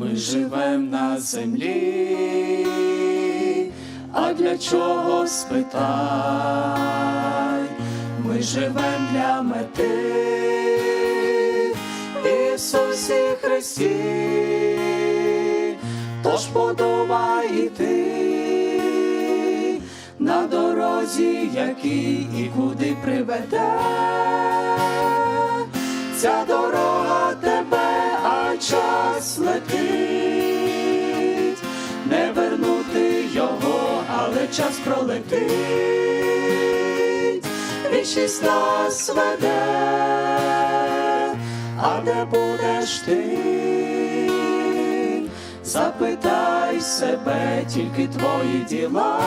Ми живем на землі, а для чого спитай? Ми живем для мети, Ісусі Христі, тож подумай іти на дорозі, який і куди приведе. Ця дорога тебе, час летить, не вернути його, але час пролетить, вічність нас веде, а де будеш ти? Запитай себе, тільки твої діла.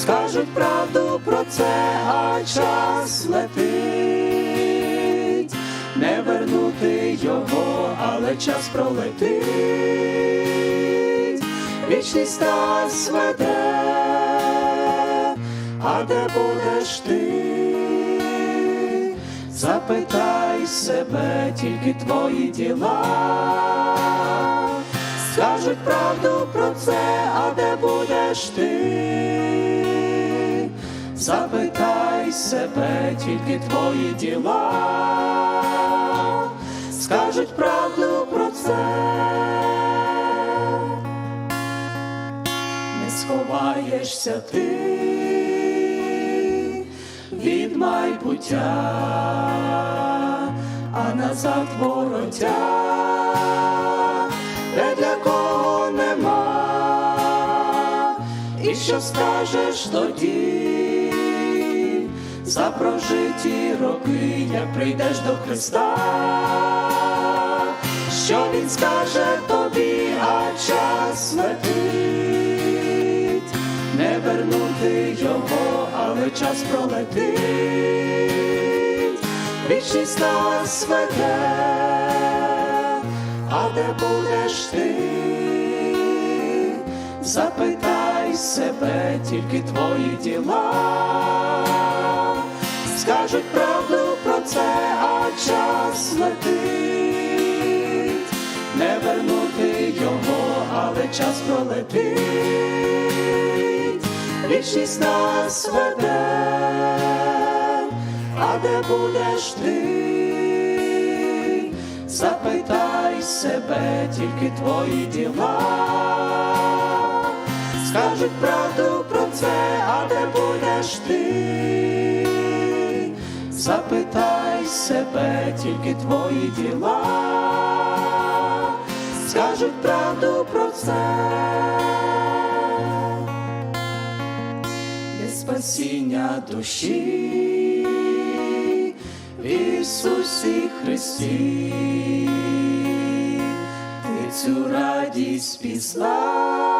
Скажуть правду про це, а час летить, але час пролетить, вічність нас веде, а де будеш ти? Запитай себе, тільки твої діла скажуть правду про це, а де будеш ти? Запитай себе, тільки твої діла скажуть правду про це. Не сховаєшся ти від майбуття, а назад воротя, де для кого нема, і що скажеш тоді? За прожиті роки, як прийдеш до Христа, що Він скаже тобі, а час летить, не вернути його, але час пролетить, вічність нас веде, а де будеш ти? Запитай себе, тільки твої діла. Скажуть правду про це, а час летить, час пролетить, вічність нас веде, а де будеш ти? Запитай себе, тільки твої діла скажуть правду про це, а де будеш ти? Запитай себе, тільки твої діла скажуть правду про це. Є спасіння душі в Ісусі Христі, ти цю радість пізнай,